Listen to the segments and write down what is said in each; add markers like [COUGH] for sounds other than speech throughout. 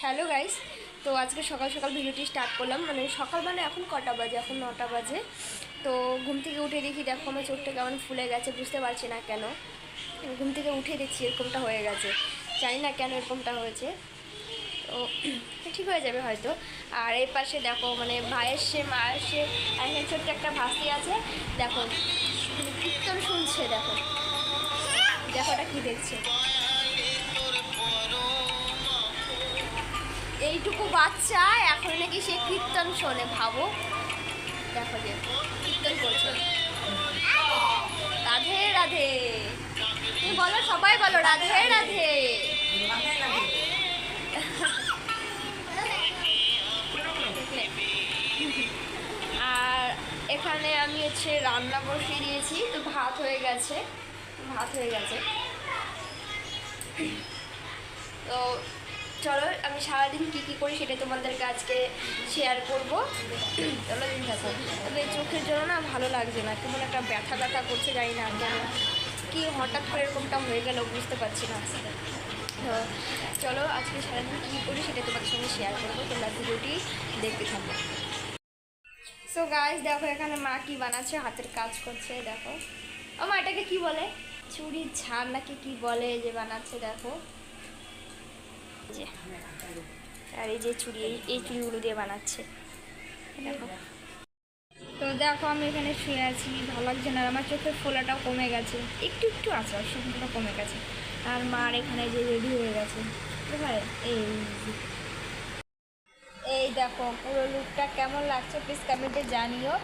Hello guys, তো আজকে সকাল সকাল ভিডিওটি স্টার্ট করলাম। মানে সকাল মানে এখন কটা বাজে? এখন নটা বাজে। তো ঘুম থেকে উঠে দেখি, দেখো আমার চোখটা কেমন ফুলে গেছে, বুঝতে পারছি না কেন। ঘুম থেকে উঠে দেখছি, এরকমটা হয়ে গেছে। জানি না কেন এরকমটা হয়েছে। তো [CLEARS THROAT] ঠিক হয়ে যাবে হয়তো। আর এই পাশে দেখো মানে ভাইয়ের সে মায়ের সে এখানে ছোট্ট একটা ভাসি আছে। দেখো মানে কীর্তন শুনছে, দেখো। দেখো ওটা কী দেখছে। এইটুকু বাচ্চা, এখন নাকি সে কীর্তন শোনে, ভাবো। দেখো যে, কীর্তন করছে। রাধে রাধে। তুমি বলো, সবাই বলো, রাধে রাধে। আর এখানে আমি হচ্ছে রান্না বসিয়ে দিয়েছি, তো ভাত হয়ে গেছে। ভাত হয়ে গেছে। তো চলো, আমি সারাদিন কী কী করি সেটা তোমাদেরকে আজকে শেয়ার করব। চলো তবে চোখের জন্য না ভালো লাগছে না, কেমন একটা ব্যথা ব্যথা করছে জানি না, কেন কি হঠাৎ করে এরকমটা হয়ে গেল বুঝতে পারছি না। চলো, আজকে সারাদিন কী করি সেটা তোমাদের সঙ্গে শেয়ার করব, তোমরা ভিডিওটি দেখতে থাকব সো গাছ দেখো এখানে মা কি বানাচ্ছে, হাতের কাজ করছে, দেখো। আমার এটাকে কি বলে? চুরির ঝাড় নাকি কি বলে যে বানাচ্ছে, দেখো। যে, আর এই যে চুড়ি এই- চুড়িগুলো দিয়ে বানাচ্ছে। তো দেখো, আমি এখানে শুয়ে আছি, ভালো লাগছে না আমার চোখের ফোলাটাও কমে গেছে। একটু একটু আছে অসুবিধাটা কমে গেছে। আর মার এখানে যে রেডি হয়ে গেছে। এই এই দেখো, পুরো লুকটা কেমন লাগছে প্লিজ কমেন্টে জানিও।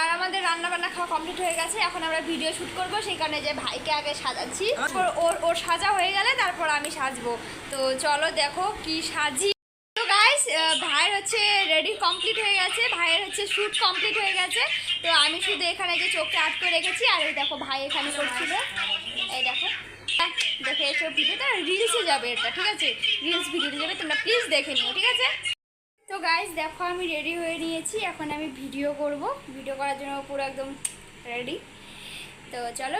আর আমাদের রান্না বান্না খাওয়া কমপ্লিট হয়ে গেছে। এখন আমরা ভিডিও শুট করব। সেই কারণে যে ভাইকে আগে সাজাচ্ছি। তারপর ওর ওর সাজা হয়ে গেলে তারপর আমি সাজবো। তো চলো দেখো কি সাজি। তো গাইস ভাইয়ের হচ্ছে রেডি কমপ্লিট হয়ে গেছে। ভাইয়ের হচ্ছে শ্যুট কমপ্লিট হয়ে গেছে। তো আমি শুধু এখানে যে চোখটা আটকে রেখেছি আর এই দেখো ভাই এখানে করছিল। এই দেখো। আহ, দেখে এসব ভিডিওটা রিলসে যাবে এটা ঠিক আছে? রিলস ভিডিওতে যাবে তোমরা প্লিজ দেখে নিও ঠিক আছে? তো গাইস দেখো আমি রেডি হয়ে নিয়েছি। এখন আমি ভিডিও করব। ভিডিও করার জন্য পুরো একদম রেডি তো চলো